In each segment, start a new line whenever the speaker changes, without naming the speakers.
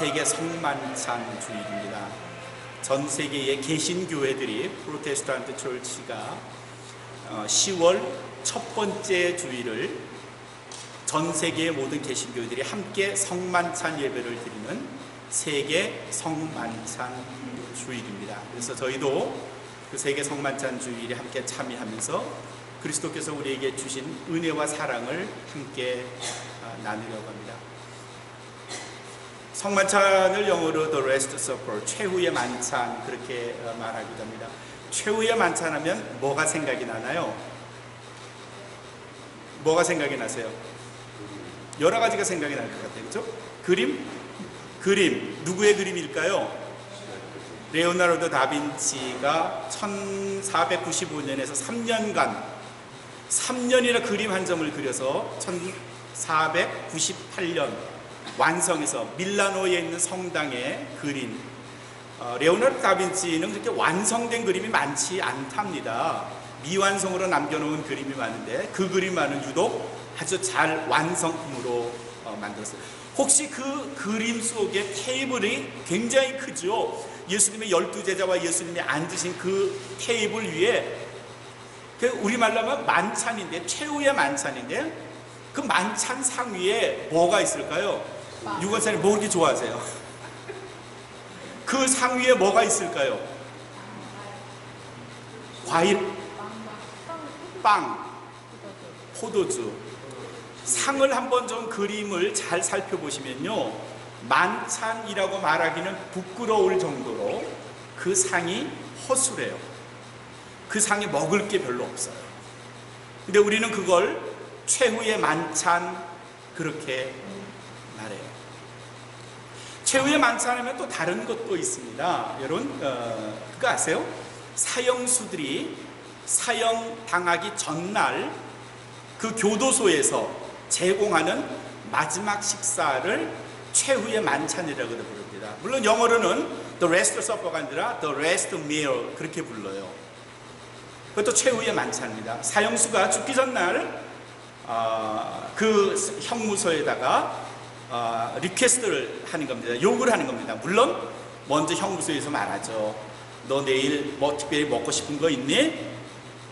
세계 성만찬 주일입니다. 전 세계의 개신 교회들이 프로테스탄트 철치가 10월 첫 번째 주일을 전 세계의 모든 개신교회들이 함께 성만찬 예배를 드리는 세계 성만찬 주일입니다. 그래서 저희도 그 세계 성만찬 주일에 함께 참여하면서 그리스도께서 우리에게 주신 은혜와 사랑을 함께 나누려고 합니다. 성만찬을 영어로 The Last Supper, 최후의 만찬 그렇게 말하기도 합니다. 최후의 만찬하면 뭐가 생각이 나나요? 뭐가 생각이 나세요? 여러 가지가 생각이 날 것 같아요. 그렇죠? 그림? 그림. 누구의 그림일까요? 레오나르도 다빈치가 1495년에서 3년간 3년이나 그림 한 점을 그려서 1498년 완성해서 밀라노에 있는 성당에 그린 어, 레오나르도 다빈치는 그렇게 완성된 그림이 많지 않답니다. 미완성으로 남겨놓은 그림이 많은데 그 그림만은 유독 아주 잘 완성품으로 어, 만들었어요. 혹시 그 그림 속에 테이블이 굉장히 크죠? 예수님의 열두 제자와 예수님이 앉으신 그 테이블 위에 그 우리말로 하면 만찬인데 최후의 만찬인데 그 만찬 상 위에 뭐가 있을까요? 유관사님 뭐 그렇게 좋아하세요? 그 상 위에 뭐가 있을까요? 과일, 빵, 포도주. 상을 한번 좀 그림을 잘 살펴보시면요. 만찬이라고 말하기는 부끄러울 정도로 그 상이 허술해요. 그 상에 먹을 게 별로 없어요. 근데 우리는 그걸 최후의 만찬 그렇게 말해요. 최후의 만찬하면 또 다른 것도 있습니다. 여러분, 어, 그거 아세요? 사형수들이 사형 당하기 전날 그 교도소에서 제공하는 마지막 식사를 최후의 만찬이라고 부릅니다. 물론 영어로는 The Rest Supper가 아니라 The Rest Meal 그렇게 불러요. 그것도 최후의 만찬입니다. 사형수가 죽기 전날 어, 그 형무소에다가 어, 리퀘스트를 하는 겁니다. 요구를 하는 겁니다. 물론 먼저 형무소에서 말하죠. 너 내일 뭐 특별히 먹고 싶은 거 있니?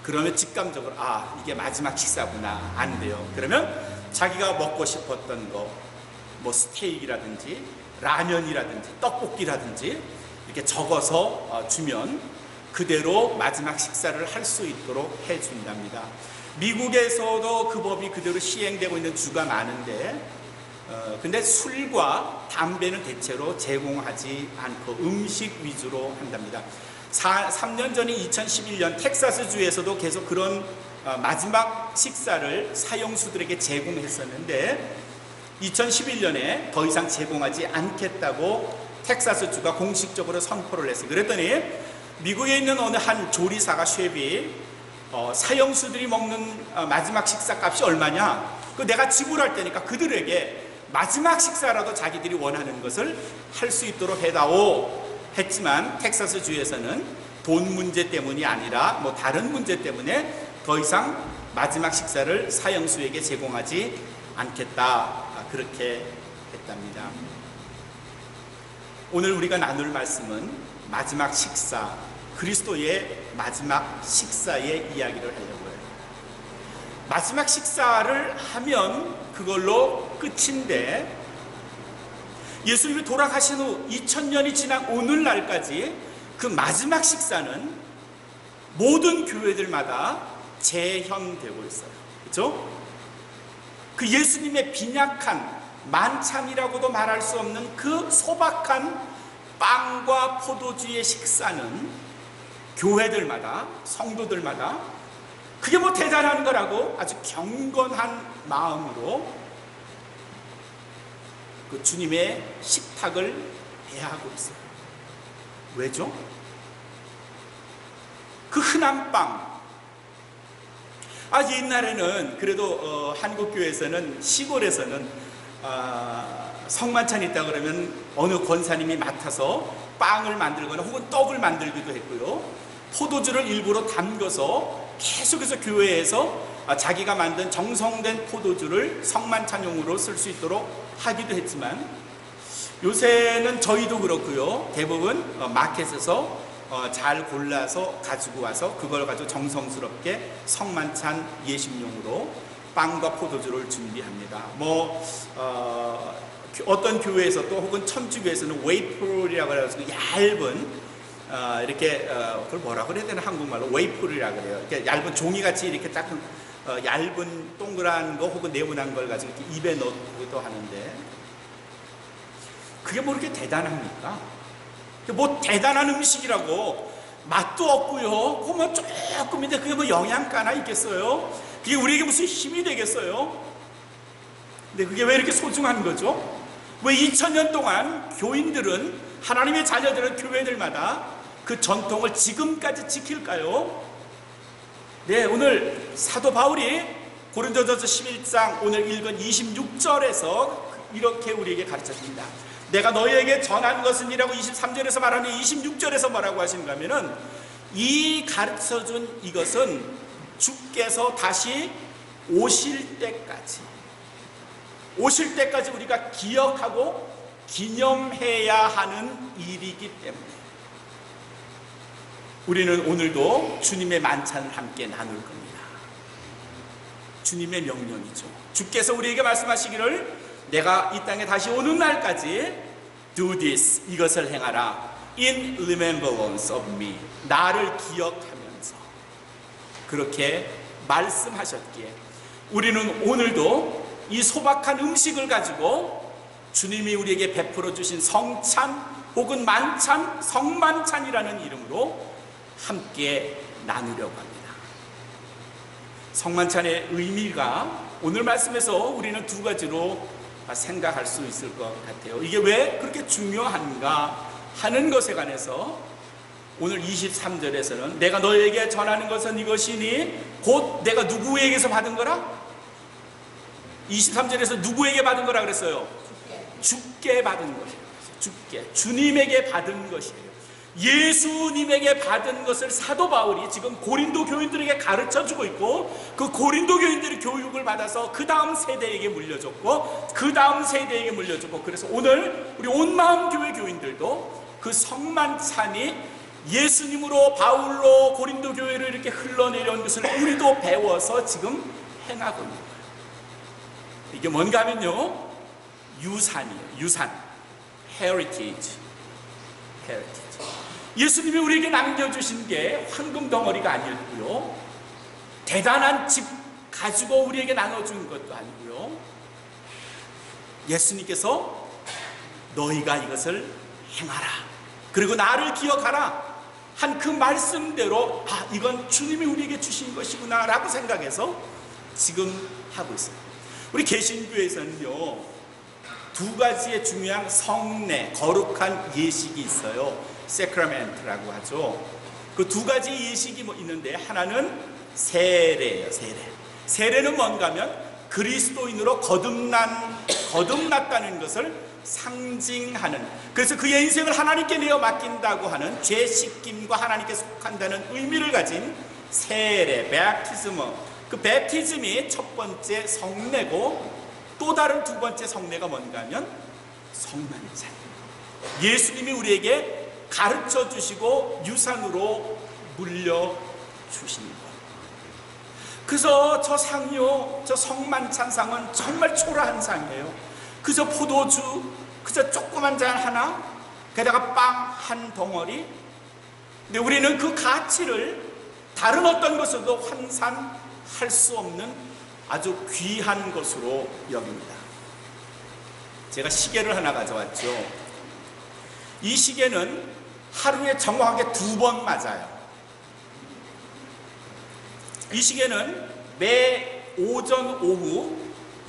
그러면 직감적으로 아 이게 마지막 식사구나 안 돼요. 그러면 자기가 먹고 싶었던 거 뭐 스테이크라든지 라면이라든지 떡볶이라든지 이렇게 적어서 어, 주면 그대로 마지막 식사를 할 수 있도록 해준답니다. 미국에서도 그 법이 그대로 시행되고 있는 주가 많은데 어, 근데 술과 담배는 대체로 제공하지 않고 음식 위주로 한답니다. 4, 3년 전인 2011년 텍사스 주에서도 계속 그런 어, 마지막 식사를 사형수들에게 제공했었는데 2011년에 더 이상 제공하지 않겠다고 텍사스 주가 공식적으로 선포를 했어요. 그랬더니 미국에 있는 어느 한 조리사가 쉐비 어, 사형수들이 먹는 어, 마지막 식사 값이 얼마냐? 그 내가 지불할 테니까 그들에게 마지막 식사라도 자기들이 원하는 것을 할 수 있도록 해다오 했지만 텍사스 주에서는 돈 문제 때문이 아니라 뭐 다른 문제 때문에 더 이상 마지막 식사를 사형수에게 제공하지 않겠다 그렇게 했답니다. 오늘 우리가 나눌 말씀은 마지막 식사, 그리스도의 마지막 식사의 이야기를 하려고. 마지막 식사를 하면 그걸로 끝인데 예수님이 돌아가신 후 2000년이 지난 오늘날까지 그 마지막 식사는 모든 교회들마다 재현되고 있어요. 그렇죠? 그 예수님의 빈약한 만찬이라고도 말할 수 없는 그 소박한 빵과 포도주의 식사는 교회들마다 성도들마다 그게 뭐 대단한 거라고 아주 경건한 마음으로 그 주님의 식탁을 대하고 있어요. 왜죠? 그 흔한 빵, 아 옛날에는 그래도 어, 한국 교회에서는 시골에서는 어, 성만찬 있다 그러면 어느 권사님이 맡아서 빵을 만들거나 혹은 떡을 만들기도 했고요. 포도주를 일부러 담궈서 계속해서 교회에서 아, 자기가 만든 정성된 포도주를 성만 찬용으로 쓸 수 있도록 하기도 했지만 요새는 저희도 그렇고요. 대부분 어, 마켓에서 어, 잘 골라서 가지고 와서 그걸 가지고 정성스럽게 성만찬 예식용으로 빵과 포도주를 준비합니다. 뭐 어, 어떤 교회에서 또 혹은 천주교에서는 웨이플이라고 해서 얇은 어, 이렇게 어, 그걸 뭐라 그래야 되나 한국말로 웨이플이라 그래요. 이렇게 얇은 종이 같이 이렇게 딱 어, 얇은 동그란 거 혹은 네모난 걸 가지고 이렇게 입에 넣기도 하는데 그게 뭐 이렇게 대단합니까? 뭐 대단한 음식이라고 맛도 없고요. 그뭐 조금인데 그게 뭐 영양가나 있겠어요? 그게 우리에게 무슨 힘이 되겠어요? 근데 그게 왜 이렇게 소중한 거죠? 왜 2000년 동안 교인들은 하나님의 자녀들은 교회들마다 그 전통을 지금까지 지킬까요? 네, 오늘 사도 바울이 고린도전서 11장 오늘 읽은 26절에서 이렇게 우리에게 가르쳐 줍니다. 내가 너희에게 전한 것은 이라고 23절에서 말하는 26절에서 뭐라고 하신가 하면은 이 가르쳐 준 이것은 주께서 다시 오실 때까지 오실 때까지 우리가 기억하고 기념해야 하는 일이기 때문에 우리는 오늘도 주님의 만찬을 함께 나눌 겁니다. 주님의 명령이죠. 주께서 우리에게 말씀하시기를 내가 이 땅에 다시 오는 날까지 do this 이것을 행하라 in remembrance of me 나를 기억하면서 그렇게 말씀하셨기에 우리는 오늘도 이 소박한 음식을 가지고 주님이 우리에게 베풀어 주신 성찬 혹은 만찬 성만찬이라는 이름으로 함께 나누려고 합니다. 성만찬의 의미가 오늘 말씀에서 우리는 두 가지로 생각할 수 있을 것 같아요. 이게 왜 그렇게 중요한가 하는 것에 관해서 오늘 23절에서는 내가 너에게 전하는 것은 이것이니 곧 내가 누구에게서 받은 거라? 23절에서 누구에게 받은 거라 그랬어요? 주께 받은 것이에요. 주께 주님에게 받은 것이에요. 예수님에게 받은 것을 사도 바울이 지금 고린도 교인들에게 가르쳐 주고 있고 그 고린도 교인들이 교육을 받아서 그 다음 세대에게 물려줬고 그 다음 세대에게 물려줬고 그래서 오늘 우리 온 마음 교회 교인들도 그 성만찬이 예수님으로 바울로 고린도 교회를 이렇게 흘러내려온 것을 우리도 배워서 지금 행하고 있는 거예요. 이게 뭔가 하면요. 유산이에요. 유산. heritage. heritage. 예수님이 우리에게 남겨주신 게 황금 덩어리가 아니었고요. 대단한 집 가지고 우리에게 나눠준 것도 아니고요. 예수님께서 너희가 이것을 행하라. 그리고 나를 기억하라. 한 그 말씀대로 아, 이건 주님이 우리에게 주신 것이구나 라고 생각해서 지금 하고 있어요. 우리 개신교에서는요, 두 가지의 중요한 성례, 거룩한 예식이 있어요. 세크라멘트라고 하죠. 그 두 가지 예식이 뭐 있는데 하나는 세례예요. 세례. 세례는 뭔가 하면 그리스도인으로 거듭난 거듭났다는 것을 상징하는 그래서 그의 인생을 하나님께 내어 맡긴다고 하는 죄 씻김과 하나님께 속한다는 의미를 가진 세례, 베프티즘. 그 베프티즘이 첫 번째 성례고 또 다른 두 번째 성례가 뭔가 하면 성만찬. 예수님이 우리에게 가르쳐 주시고 유산으로 물려 주시는 것. 그래서 저 상이요, 저 성만찬 상은 정말 초라한 상이에요. 그저 포도주, 그저 조그만 잔 하나, 게다가 빵 한 덩어리. 근데 우리는 그 가치를 다른 어떤 것으로도 환산할 수 없는 아주 귀한 것으로 여깁니다. 제가 시계를 하나 가져왔죠. 이 시계는 하루에 정확하게 두 번 맞아요. 이 시계는 매 오전 오후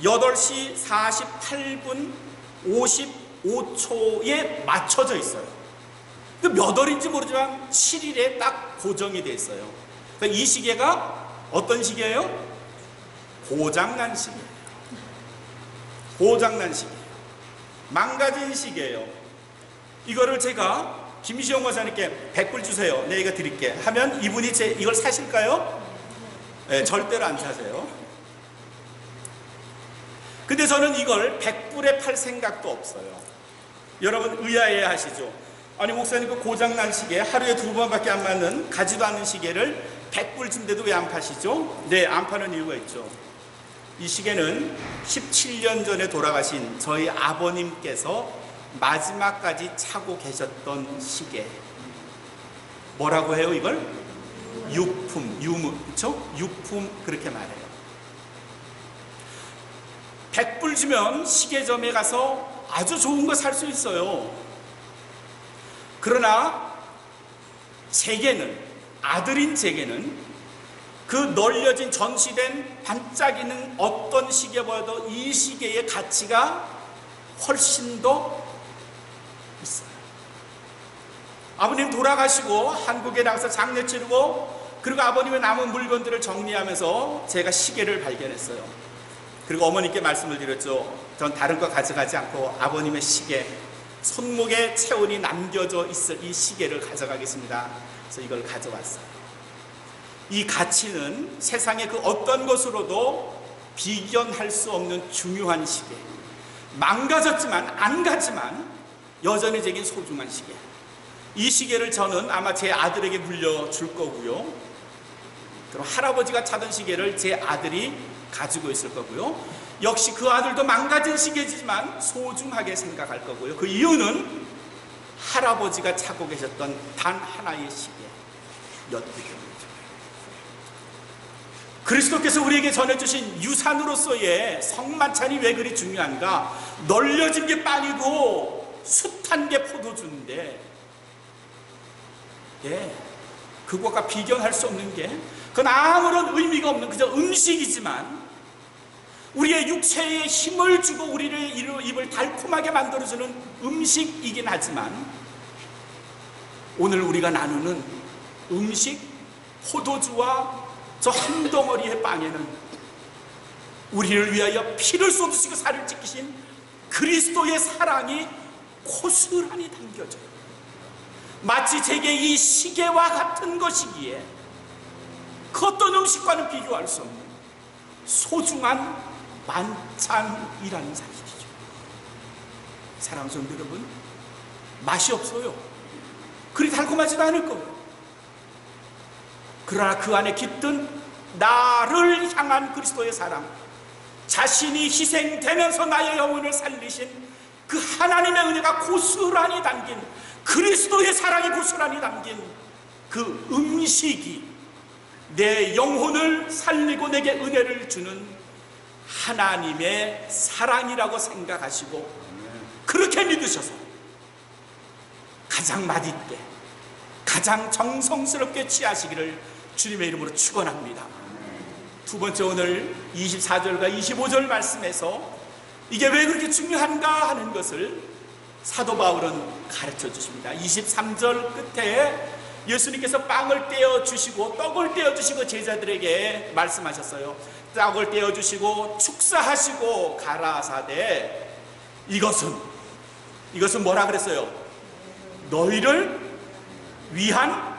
8시 48분 55초에 맞춰져 있어요. 몇 월인지 모르지만 7일에 딱 고정이 돼 있어요. 그러니까 이 시계가 어떤 시계예요? 고장난 시계예요. 고장난 시계. 망가진 시계예요. 이거를 제가 김시영 권사님께 100불 주세요. 네, 이거 드릴게. 하면 이분이 제 이걸 사실까요? 네, 절대로 안 사세요. 근데 저는 이걸 100불에 팔 생각도 없어요. 여러분 의아해 하시죠? 아니 목사님 그 고장난 시계 하루에 두 번밖에 안 맞는 가지도 않는 시계를 100불 준데도 왜 안 파시죠? 네, 안 파는 이유가 있죠. 이 시계는 17년 전에 돌아가신 저희 아버님께서 마지막까지 차고 계셨던 시계. 뭐라고 해요, 이걸? 유품, 유무, 그쵸? 유품, 그렇게 말해요. 100불 주면 시계점에 가서 아주 좋은 거 살 수 있어요. 그러나 제게는, 아들인 제게는 그 널려진 전시된 반짝이는 어떤 시계보다도 이 시계의 가치가 훨씬 더 있어요. 아버님 돌아가시고 한국에 나가서 장례 치르고 그리고 아버님의 남은 물건들을 정리하면서 제가 시계를 발견했어요. 그리고 어머니께 말씀을 드렸죠. 전 다른 거 가져가지 않고 아버님의 시계, 손목에 체온이 남겨져 있을 이 시계를 가져가겠습니다. 그래서 이걸 가져왔어요. 이 가치는 세상의 그 어떤 것으로도 비견할 수 없는 중요한 시계. 망가졌지만 안 가지만 여전히 제겐 소중한 시계. 이 시계를 저는 아마 제 아들에게 물려줄 거고요. 그럼 할아버지가 차던 시계를 제 아들이 가지고 있을 거고요. 역시 그 아들도 망가진 시계지만 소중하게 생각할 거고요. 그 이유는 할아버지가 차고 계셨던 단 하나의 시계였기. 그리스도께서 우리에게 전해주신 유산으로서의 성만찬이 왜 그리 중요한가? 널려진 게 빵이고 숱한 게 포도주인데 예, 그것과 비견할 수 없는 게 그건 아무런 의미가 없는 그저 음식이지만 우리의 육체에 힘을 주고 우리를 입을 달콤하게 만들어주는 음식이긴 하지만 오늘 우리가 나누는 음식 포도주와 저 한 덩어리의 빵에는 우리를 위하여 피를 쏟으시고 살을 찢기신 그리스도의 사랑이 고스란히 담겨져요. 마치 제게 이 시계와 같은 것이기에 그 어떤 음식과는 비교할 수 없는 소중한 만찬이라는 사실이죠. 사랑하는 성도 여러분, 맛이 없어요. 그리 달콤하지도 않을 거예요. 그러나 그 안에 깃든 나를 향한 그리스도의 사랑, 자신이 희생되면서 나의 영혼을 살리신 그 하나님의 은혜가 고스란히 담긴 그리스도의 사랑이 고스란히 담긴 그 음식이 내 영혼을 살리고 내게 은혜를 주는 하나님의 사랑이라고 생각하시고 그렇게 믿으셔서 가장 맛있게 가장 정성스럽게 취하시기를 주님의 이름으로 축원합니다. 두 번째 오늘 24절과 25절 말씀에서 이게 왜 그렇게 중요한가 하는 것을 사도 바울은 가르쳐 주십니다. 23절 끝에 예수님께서 빵을 떼어 주시고 떡을 떼어 주시고 제자들에게 말씀하셨어요. 떡을 떼어 주시고 축사하시고 가라사대 이것은 이것은 뭐라 그랬어요? 너희를 위한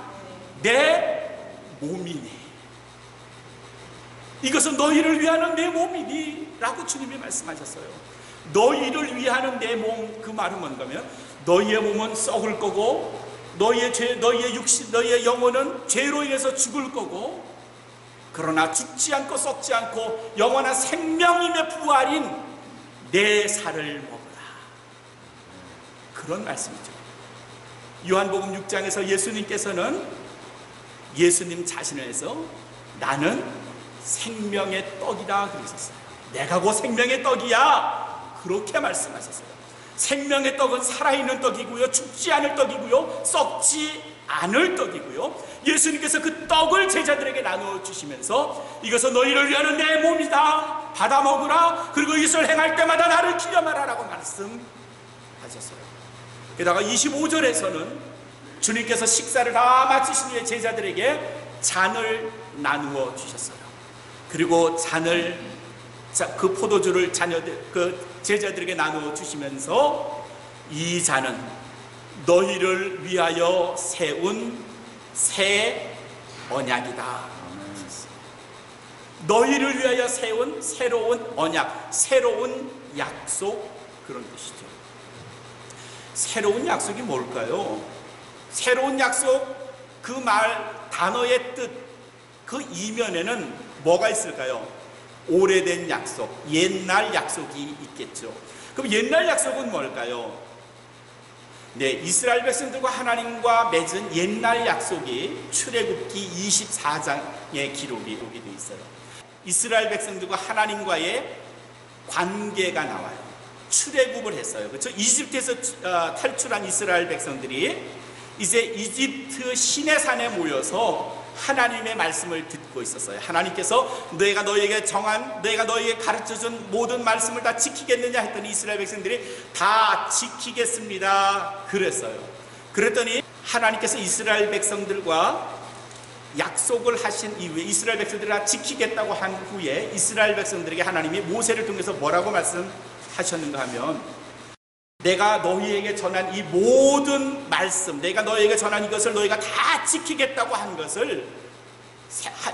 내 몸이니 이것은 너희를 위하는 내 몸이니 라고 주님이 말씀하셨어요. 너희를 위하는 내 몸 그 말은 뭔가면 너희의 몸은 썩을 거고 너희의 죄, 너희의 육신, 너희의 영혼은 죄로 인해서 죽을 거고 그러나 죽지 않고 썩지 않고 영원한 생명임의 부활인 내 살을 먹으라. 그런 말씀이죠. 요한복음 6장에서 예수님께서는 예수님 자신에서 나는 생명의 떡이다 그러셨어요. 내가 곧 생명의 떡이야. 그렇게 말씀하셨어요. 생명의 떡은 살아있는 떡이고요. 죽지 않을 떡이고요. 썩지 않을 떡이고요. 예수님께서 그 떡을 제자들에게 나누어 주시면서 이것은 너희를 위하는 내 몸이다. 받아 먹으라. 그리고 이것을 행할 때마다 나를 기념하라라고 말씀하셨어요. 게다가 25절에서는 주님께서 식사를 다 마치신 후에 제자들에게 잔을 나누어 주셨어요. 그리고 잔을 그 포도주를 자녀들 그 제자들에게 나누어 주시면서 이 잔은 너희를 위하여 세운 새 언약이다. 너희를 위하여 세운 새로운 언약, 새로운 약속 그런 뜻이죠. 새로운 약속이 뭘까요? 새로운 약속 그 말 단어의 뜻, 그 이면에는 뭐가 있을까요? 오래된 약속, 옛날 약속이 있겠죠. 그럼 옛날 약속은 뭘까요? 네, 이스라엘 백성들과 하나님과 맺은 옛날 약속이 출애굽기 24장의 기록이 여기 돼 있어요. 이스라엘 백성들과 하나님과의 관계가 나와요. 출애굽을 했어요. 그렇죠? 이집트에서 어, 탈출한 이스라엘 백성들이 이제 이집트 시내산에 모여서 하나님의 말씀을 듣고 있었어요. 하나님께서 너희가 너희에게 정한, 너희가 너희에게 가르쳐준 모든 말씀을 다 지키겠느냐 했더니 이스라엘 백성들이 다 지키겠습니다. 그랬어요. 그랬더니 하나님께서 이스라엘 백성들과 약속을 하신 이후에 이스라엘 백성들이 다 지키겠다고 한 후에 이스라엘 백성들에게 하나님이 모세를 통해서 뭐라고 말씀하셨는가 하면 내가 너희에게 전한 이 모든 말씀, 내가 너희에게 전한 이것을 너희가 다 지키겠다고 한 것을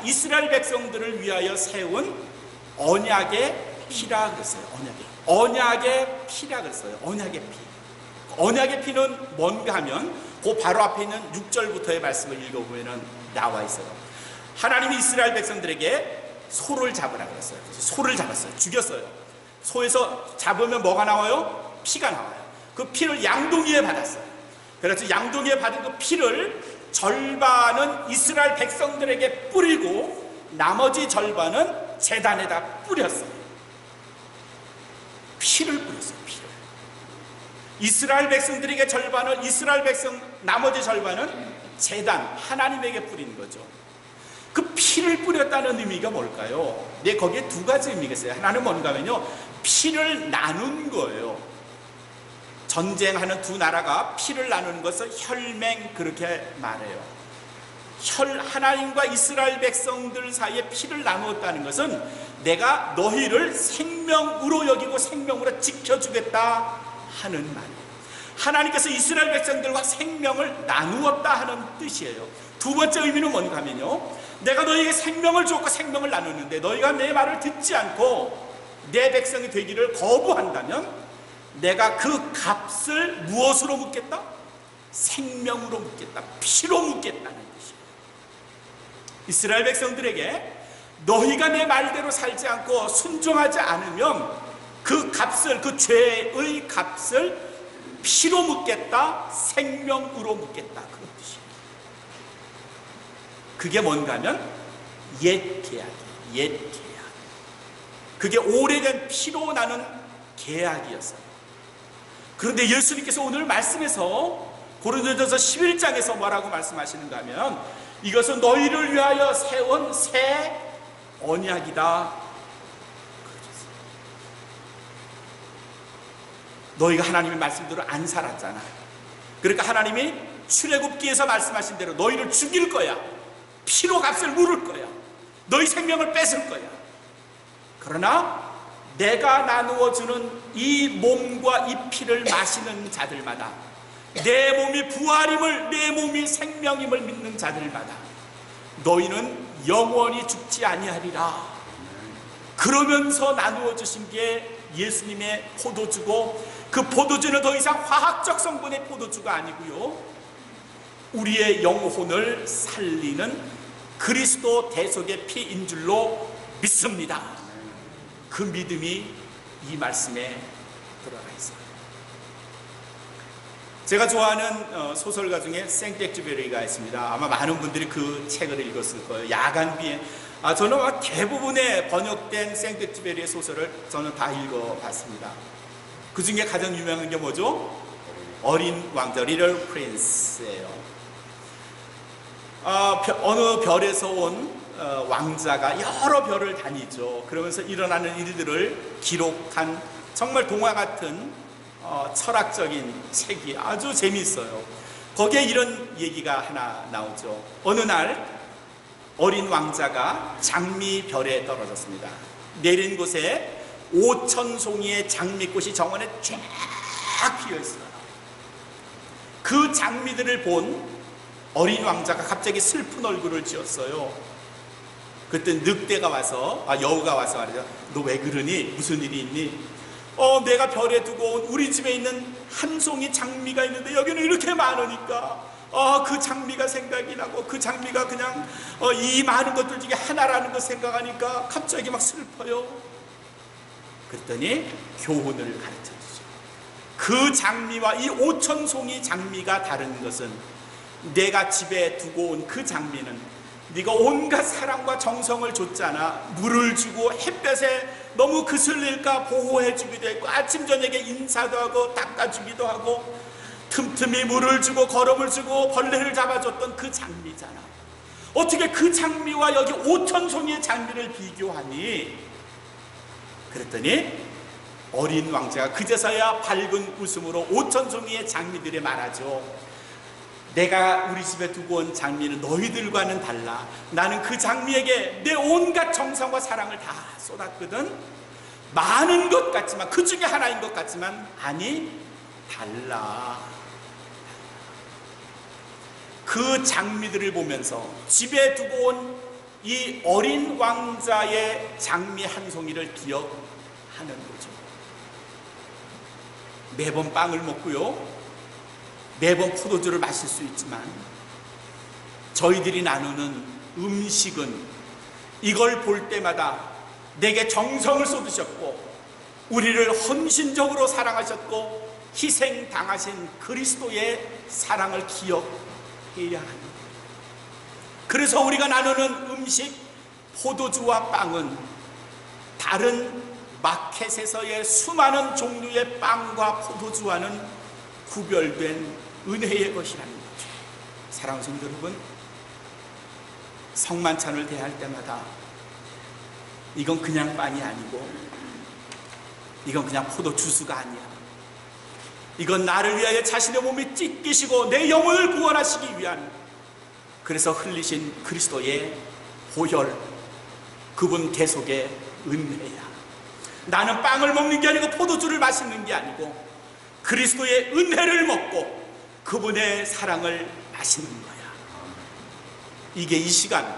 이스라엘 백성들을 위하여 세운 언약의 피라 그랬어요. 언약의 언약의 피라 그랬어요. 언약의 피. 언약의 피는 뭔가 하면 그 바로 앞에 있는 6절부터의 말씀을 읽어보면 나와 있어요. 하나님이 이스라엘 백성들에게 소를 잡으라 그랬어요. 소를 잡았어요. 죽였어요. 소에서 잡으면 뭐가 나와요? 피가 나와요. 그 피를 양동이에 받았어요. 그래서 양동이에 받은 그 피를 절반은 이스라엘 백성들에게 뿌리고 나머지 절반은 재단에다 뿌렸어요. 피를 뿌렸어요. 피를. 이스라엘 백성들에게 절반을 이스라엘 백성 나머지 절반은 재단 하나님에게 뿌린 거죠. 그 피를 뿌렸다는 의미가 뭘까요? 네, 거기에 두 가지 의미가 있어요. 하나는 뭔가 하면요. 피를 나눈 거예요. 전쟁하는 두 나라가 피를 나누는 것을 혈맹 그렇게 말해요. 혈 하나님과 이스라엘 백성들 사이에 피를 나누었다는 것은 내가 너희를 생명으로 여기고 생명으로 지켜주겠다 하는 말이에요. 하나님께서 이스라엘 백성들과 생명을 나누었다 하는 뜻이에요. 두 번째 의미는 뭔가 하면요. 내가 너희에게 생명을 주었고 생명을 나누는데 너희가 내 말을 듣지 않고 내 백성이 되기를 거부한다면 내가 그 값을 무엇으로 묻겠다? 생명으로 묻겠다. 피로 묻겠다는 뜻이에요. 이스라엘 백성들에게 너희가 내 말대로 살지 않고 순종하지 않으면 그 값을, 그 죄의 값을 피로 묻겠다, 생명으로 묻겠다. 그런 뜻이에요. 그게 뭔가 하면 옛 계약이에요. 옛 계약. 그게 오래된 피로 나는 계약이었어요. 그런데 예수님께서 오늘 말씀에서 고린도전서 11장에서 뭐라고 말씀하시는가 하면 이것은 너희를 위하여 세운 새 언약이다. 너희가 하나님의 말씀대로 안 살았잖아. 그러니까 하나님이 출애굽기에서 말씀하신 대로 너희를 죽일 거야. 피로 값을 물을 거야. 너희 생명을 뺏을 거야. 그러나 내가 나누어 주는 이 몸과 이 피를 마시는 자들마다 내 몸이 부활임을 내 몸이 생명임을 믿는 자들마다 너희는 영원히 죽지 아니하리라. 그러면서 나누어 주신 게 예수님의 포도주고 그 포도주는 더 이상 화학적 성분의 포도주가 아니고요. 우리의 영혼을 살리는 그리스도 대속의 피인 줄로 믿습니다. 그 믿음이 이 말씀에 들어가 있어요. 제가 좋아하는 어, 소설가 중에 생텍쥐베리가 있습니다. 아마 많은 분들이 그 책을 읽었을 거예요. 야간 비행. 아, 저는 대부분의 번역된 생텍쥐베리의 소설을 저는 다 읽어봤습니다. 그 중에 가장 유명한 게 뭐죠? 어린 왕자, 리럴 프린스예요. 아, 어느 별에서 온 어, 왕자가 여러 별을 다니죠. 그러면서 일어나는 일들을 기록한 정말 동화 같은 어, 철학적인 책이 아주 재미있어요. 거기에 이런 얘기가 하나 나오죠. 어느 날 어린 왕자가 장미별에 떨어졌습니다. 내린 곳에 5천 송이의 장미꽃이 정원에 쫙 피어 있어요. 그 장미들을 본 어린 왕자가 갑자기 슬픈 얼굴을 지었어요. 그때 늑대가 와서 아 여우가 와서 말이죠. 너 왜 그러니? 무슨 일이 있니? 어 내가 별에 두고 온 우리 집에 있는 한 송이 장미가 있는데 여기는 이렇게 많으니까 어 그 장미가 생각이 나고 그 장미가 그냥 어, 이 많은 것들 중에 하나라는 거 생각하니까 갑자기 막 슬퍼요. 그랬더니 교훈을 가르쳐 주죠. 그 장미와 이 오천 송이 장미가 다른 것은 내가 집에 두고 온 그 장미는 네가 온갖 사랑과 정성을 줬잖아. 물을 주고 햇볕에 너무 그슬릴까 보호해 주기도 했고 아침 저녁에 인사도 하고 닦아 주기도 하고 틈틈이 물을 주고 거름을 주고 벌레를 잡아줬던 그 장미잖아. 어떻게 그 장미와 여기 오천 송이의 장미를 비교하니? 그랬더니 어린 왕자가 그제서야 밝은 웃음으로 오천 송이의 장미들에 말하죠. 내가 우리 집에 두고 온 장미는 너희들과는 달라. 나는 그 장미에게 내 온갖 정성과 사랑을 다 쏟았거든. 많은 것 같지만 그 중에 하나인 것 같지만 아니 달라. 그 장미들을 보면서 집에 두고 온 이 어린 왕자의 장미 한 송이를 기억하는 거죠. 매번 빵을 먹고요. 매번 포도주를 마실 수 있지만 저희들이 나누는 음식은 이걸 볼 때마다 내게 정성을 쏟으셨고 우리를 헌신적으로 사랑하셨고 희생 당하신 그리스도의 사랑을 기억해야 합니다. 그래서 우리가 나누는 음식 포도주와 빵은 다른 마켓에서의 수많은 종류의 빵과 포도주와는 구별된 은혜의 것이라는 거죠. 사랑하는 성도 여러분, 성만찬을 대할 때마다 이건 그냥 빵이 아니고 이건 그냥 포도 주스가 아니야. 이건 나를 위하여 자신의 몸에 찢기시고 내 영혼을 구원하시기 위한 그래서 흘리신 그리스도의 보혈 그분 계속의 은혜야. 나는 빵을 먹는 게 아니고 포도주를 마시는 게 아니고 그리스도의 은혜를 먹고 그분의 사랑을 마시는 거야. 이게 이 시간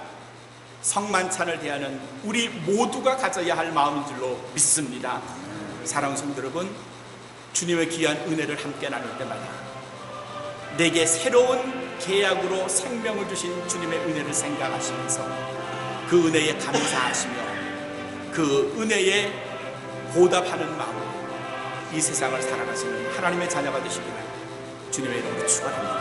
성만찬을 대하는 우리 모두가 가져야 할 마음인 줄로 믿습니다. 사랑하는 성도 여러분, 주님의 귀한 은혜를 함께 나눌 때마다 내게 새로운 계약으로 생명을 주신 주님의 은혜를 생각하시면서 그 은혜에 감사하시며 그 은혜에 보답하는 마음으로 이 세상을 살아가시는 하나님의 자녀가 되시기를 주님의 이름으로 축원합니다.